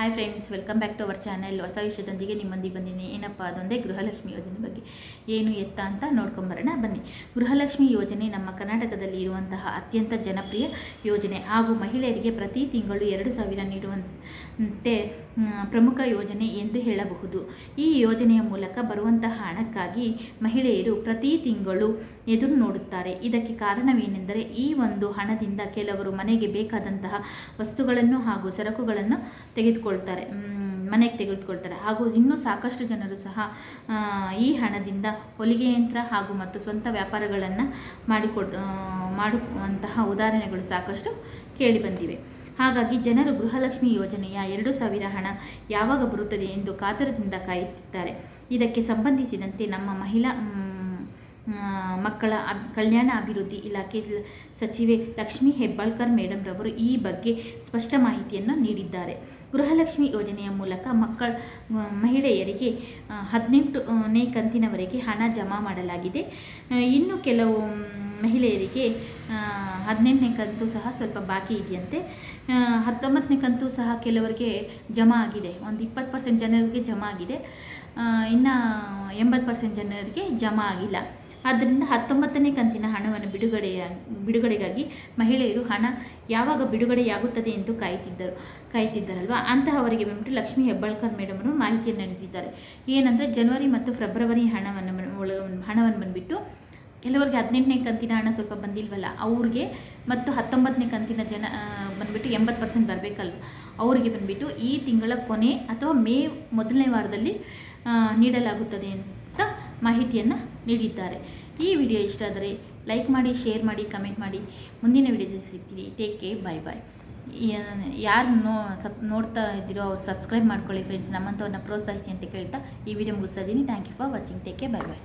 Hi friends welcome back to our channel ಹೊಸ ವಿಷಯದೊಂದಿಗೆ ನಿಮ್ಮೊಂದಿಗೆ ಬಂದಿನಿ ಏನಪ್ಪ ಅದೊಂದೇ ಗೃಹಲಕ್ಷ್ಮಿ ಯೋಜನೆ ಬಗ್ಗೆ. ಏನು ಎತ್ತ ಅಂತ ನೋಡ್ಕೊಂಬರೋಣ, ಬನ್ನಿ. ಗೃಹಲಕ್ಷ್ಮಿ ಯೋಜನೆ ನಮ್ಮ ಕರ್ನಾಟಕದಲ್ಲಿ ಇರುವಂತಹ ಅತ್ಯಂತ ಜನಪ್ರಿಯ ಯೋಜನೆ. ಹಾಗೂ ಮಹಿಳೆಯರಿಗೆ ಪ್ರತಿ ತಿಂಗಳು ಎರಡು ಸಾವಿರ ನೀಡುವಂತೆ ಪ್ರಮುಖ ಯೋಜನೆ ಎಂದು ಹೇಳಬಹುದು. ಈ ಯೋಜನೆಯ ಮೂಲಕ ಬರುವಂತಹ ಹಣಕ್ಕಾಗಿ ಮಹಿಳೆಯರು ಪ್ರತಿ ತಿಂಗಳು ಎದುರು ನೋಡುತ್ತಾರೆ. ಇದಕ್ಕೆ ಕಾರಣವೇನೆಂದರೆ ಈ ಒಂದು ಹಣದಿಂದ ಕೆಲವರು ಮನೆಗೆ ಬೇಕಾದಂತಹ ವಸ್ತುಗಳನ್ನು ಹಾಗೂ ಸರಕುಗಳನ್ನು ತೆಗೆದುಕೊಳ್ತಾರೆ. ಮನೆಗೆ ತೆಗೆದುಕೊಳ್ತಾರೆ. ಹಾಗೂ ಇನ್ನೂ ಸಾಕಷ್ಟು ಜನರು ಸಹ ಈ ಹಣದಿಂದ ಹೊಲಿಗೆ ಯಂತ್ರ ಹಾಗೂ ಮತ್ತು ಸ್ವಂತ ವ್ಯಾಪಾರಗಳನ್ನು ಮಾಡಿಕೊಡ್ ಮಾಡುವಂತಹ ಉದಾಹರಣೆಗಳು ಸಾಕಷ್ಟು ಕೇಳಿಬಂದಿವೆ ಹಾಗಾಗಿ ಜನರು ಗೃಹಲಕ್ಷ್ಮಿ ಯೋಜನೆಯ ಎರಡು ಸಾವಿರ ಹಣ ಯಾವಾಗ ಬರುತ್ತದೆ ಎಂದು ಕಾತರದಿಂದ ಕಾಯುತ್ತಿದ್ದಾರೆ. ಇದಕ್ಕೆ ಸಂಬಂಧಿಸಿದಂತೆ ನಮ್ಮ ಮಹಿಳಾ ಮಕ್ಕಳ ಕಲ್ಯಾಣ ಅಭಿವೃದ್ಧಿ ಇಲಾಖೆ ಸಚಿವೆ ಲಕ್ಷ್ಮೀ ಹೆಬ್ಬಾಳ್ಕರ್ ಮೇಡಮ್ರವರು ಈ ಬಗ್ಗೆ ಸ್ಪಷ್ಟ ಮಾಹಿತಿಯನ್ನು ನೀಡಿದ್ದಾರೆ. ಗೃಹಲಕ್ಷ್ಮಿ ಯೋಜನೆಯ ಮೂಲಕ ಮಕ್ಕಳ ಮಹಿಳೆಯರಿಗೆ ಹದಿನೆಂಟನೇ ಕಂತಿನವರೆಗೆ ಹಣ ಜಮಾ ಮಾಡಲಾಗಿದೆ. ಇನ್ನು ಕೆಲವು ಮಹಿಳೆಯರಿಗೆ ಹದಿನೆಂಟನೇ ಕಂತು ಸಹ ಸ್ವಲ್ಪ ಬಾಕಿ ಇದೆಯಂತೆ. ಹತ್ತೊಂಬತ್ತನೇ ಕಂತು ಸಹ ಕೆಲವರಿಗೆ ಜಮಾ ಆಗಿದೆ. ಒಂದು ಇಪ್ಪತ್ತು ಪರ್ಸೆಂಟ್ ಜನರಿಗೆ ಜಮಾ ಆಗಿದೆ. ಇನ್ನು ಎಂಬತ್ತು ಪರ್ಸೆಂಟ್ ಜನರಿಗೆ ಜಮಾ ಆಗಿಲ್ಲ. ಆದ್ದರಿಂದ ಹತ್ತೊಂಬತ್ತನೇ ಕಂತಿನ ಹಣವನ್ನು ಬಿಡುಗಡೆಯ, ಬಿಡುಗಡೆಗಾಗಿ ಮಹಿಳೆಯರು ಹಣ ಯಾವಾಗ ಬಿಡುಗಡೆಯಾಗುತ್ತದೆ ಎಂದು ಕಾಯುತ್ತಿದ್ದರು, ಕಾಯುತ್ತಿದ್ದಾರಲ್ವ? ಅಂತಹವರಿಗೆ ಬಂದ್ಬಿಟ್ಟು ಲಕ್ಷ್ಮೀ ಹೆಬ್ಬಾಳ್ಕರ್ ಮೇಡಮ್ ಅವರು ಮಾಹಿತಿಯನ್ನು ನೀಡಿದ್ದಾರೆ. ಏನಂದರೆ ಜನವರಿ ಮತ್ತು ಫೆಬ್ರವರಿ ಹಣವನ್ನು ಹಣವನ್ನು ಬಂದುಬಿಟ್ಟು ಕೆಲವರಿಗೆ ಹದಿನೆಂಟನೇ ಕಂತಿನ ಹಣ ಸ್ವಲ್ಪ ಬಂದಿಲ್ವಲ್ಲ, ಅವ್ರಿಗೆ ಮತ್ತು ಹತ್ತೊಂಬತ್ತನೇ ಕಂತಿನ ಜನ ಬಂದ್ಬಿಟ್ಟು ಎಂಬತ್ತು ಪರ್ಸೆಂಟ್ ಬರಬೇಕಲ್ವ? ಅವರಿಗೆ ಬಂದುಬಿಟ್ಟು ಈ ತಿಂಗಳ ಕೊನೆ ಅಥವಾ ಮೇ ಮೊದಲನೇ ವಾರದಲ್ಲಿ ನೀಡಲಾಗುತ್ತದೆ ಅಂತ ಮಾಹಿತಿಯನ್ನು ನೀಡಿದ್ದಾರೆ. ಈ ವಿಡಿಯೋ ಇಷ್ಟ ಆದರೆ ಲೈಕ್ ಮಾಡಿ ಶೇರ್ ಮಾಡಿ ಕಮೆಂಟ್ ಮಾಡಿ. ಮುಂದಿನ ವಿಡಿಯೋದಲ್ಲಿ ಸಿಗ್ತೀವಿ ಟೇಕ್ ಕೇರ್ ಬಾಯ್ ಬಾಯ್ ಯಾರು ನೋ ಸಬ್, ನೋಡ್ತಾ ಇದ್ದೀರೋ ಅವ್ರು ಸಬ್ಸ್ಕ್ರೈಬ್ ಮಾಡ್ಕೊಳ್ಳಿ ಫ್ರೆಂಡ್ಸ್ ನಮ್ಮಂಥವ್ರನ್ನ ಪ್ರೋತ್ಸಾಹಿಸಿ ಅಂತ ಕೇಳ್ತಾ ಈ ವಿಡಿಯೋ ಮುಗಿಸ್ತಾ ಇದ್ದೀನಿ. Thank you for watching take care bye bye